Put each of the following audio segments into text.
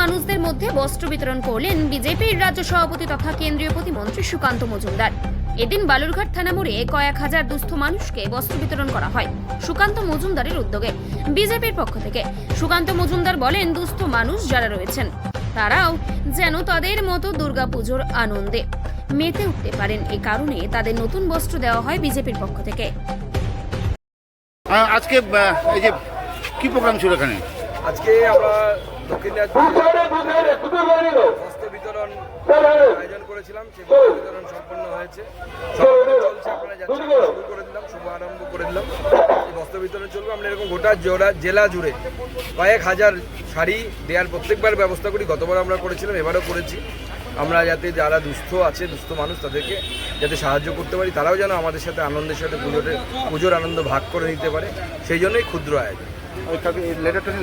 মানুষদের মধ্যে বস্ত্র বিতরণ করলেন বিজেপির রাজ্য সভাপতি তথা কেন্দ্রীয় প্রতিমন্ত্রী সুকান্ত মজুমদার। এদিন বালুরঘাট থানা মোড়ে কয়েক হাজার দুস্থ মানুষকে বস্ত্র বিতরণ করা হয় সুকান্ত মজুমদারের উদ্যোগে বিজেপির পক্ষ থেকে। সুকান্ত মজুমদার বলেন দুস্থ মানুষ যারা রয়েছেন তারাও যেন তাদের মতো দুর্গাপুজোর আনন্দে মেতে উঠতে পারেন। এই কারণে তাদের নতুন বস্ত্র দেওয়া হয় বিজেপির পক্ষ থেকে। আজকে এই যে কি প্রোগ্রাম ছিল এখানে? আজকে আমরা দক্ষিণ বস্ত্র বিতরণ আয়োজন করেছিলাম সেই বস্ত্র বিতরণ সম্পন্ন হয়েছে। সম্পূর্ণ চলছে আপনারা যাচ্ছেন শুরু করে দিলাম শুভ আরম্ভ করে দিলাম। এই বস্ত্র বিতরণ চলবে। আমরা এরকম গোটা জোড়া জেলা জুড়ে কয়েক হাজার শাড়ি দেওয়ার প্রত্যেকবার ব্যবস্থা করি। গতবার আমরা করেছিলাম এবারও করেছি। আমরা যাতে যারা দুস্থ আছে দুস্থ মানুষ তাদেরকে যাতে সাহায্য করতে পারি তারাও যেন আমাদের সাথে আনন্দের সাথে পুজোতে পুজোর আনন্দ ভাগ করে নিতে পারে। সেই জন্যই ক্ষুদ্র আয়োজন ওই কাকে- এই লেটারটা নিন।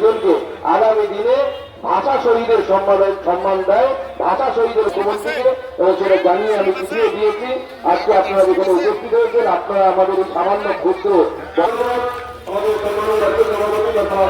পর্যন্ত আগামী দিনে ভাষা শহীদের সম্মান সম্মান দেয়, ভাষা শহীদের মুখ্যমন্ত্রীকে এবং সেটা জানিয়ে আমি বুঝিয়ে দিয়েছি। আজকে আপনারা যেখানে উপস্থিত হয়েছেন, আপনারা আমাদের সামান্য ক্ষুদ্র আমাদের সম্মানিত রাজ্য সভাপতি তথা